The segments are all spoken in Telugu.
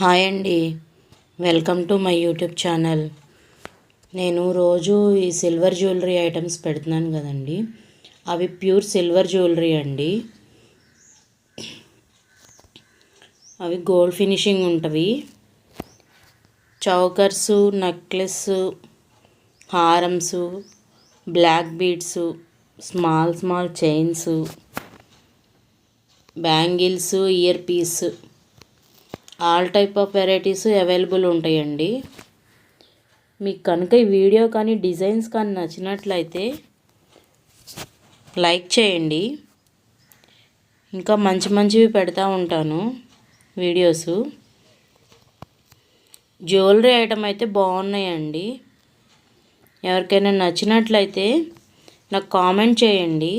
హాయ్ అండి. Welcome to my YouTube channel. నేను రోజు ఈ సిల్వర్ జ్యువెలరీ ఐటమ్స్ పెడుతున్నాను కదండి. అవి ప్యూర్ సిల్వర్ జ్యువెలరీ అండి. అవి గోల్డ్ ఫినిషింగ్ ఉంటవి. Chokers necklace హారమ్స్ black beads small small chains bangles ear pieces all type of varieties available ఉంటాయండి. మీకు కనుక ఈ వీడియో కానీ డిజైన్స్ కానీ నచ్చినట్లయితే లైక్ చేయండి. ఇంకా మంచి మంచివి పెడతా ఉంటాను వీడియోస్. జ్యువెలరీ ఐటమ్ అయితే బాగున్నాయండి. ఎవరికైనా నచ్చినట్లయితే నాకు కామెంట్ చేయండి.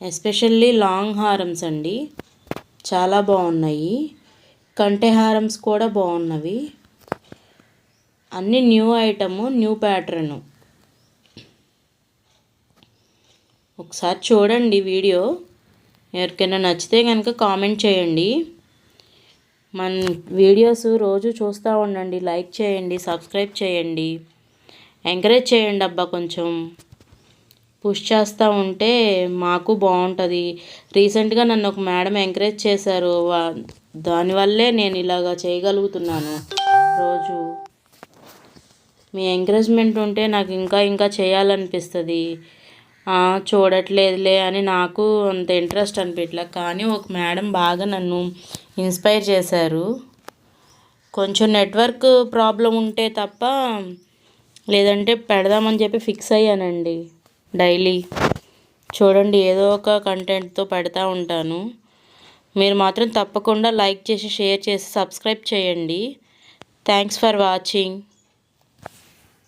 ఎస్పెషల్లీ లాంగ్ హారమ్స్ అండి. చాలా బాగున్నాయి. కంఠెహారమ్స్ కూడా బాగున్నవి. అన్నీ న్యూ ఐటము న్యూ ప్యాటర్ను. ఒకసారి చూడండి వీడియో. ఎవరికైనా నచ్చితే కనుక కామెంట్ చేయండి. మన వీడియోస్ రోజు చూస్తూ ఉండండి. లైక్ చేయండి సబ్స్క్రైబ్ చేయండి. ఎంకరేజ్ చేయండి అబ్బా కొంచెం. పుష్ చేస్తూ ఉంటే మాకు బాగుంటుంది. రీసెంట్గా నన్ను ఒక మేడం ఎంకరేజ్ చేశారు. దానివల్లే నేను ఇలాగా చేయగలుగుతున్నాను. రోజు మీ ఎంకరేజ్మెంట్ ఉంటే నాకు ఇంకా ఇంకా చేయాలనిపిస్తుంది. చూడట్లేదులే అని నాకు అంత ఇంట్రెస్ట్ అనిపించలే కానీ ఒక మేడం బాగా నన్ను ఇన్స్పైర్ చేశారు. కొంచెం నెట్వర్క్ ప్రాబ్లం ఉంటే తప్ప లేదంటే పెడదామని చెప్పి ఫిక్స్ అయ్యానండి డైలీ. చూడండి ఏదో ఒక కంటెంట్తో పెడతా ఉంటాను. మీరు మాత్రం తప్పకుండా లైక్ చేసి షేర్ చేసి సబ్స్క్రైబ్ చేయండి. Thanks for watching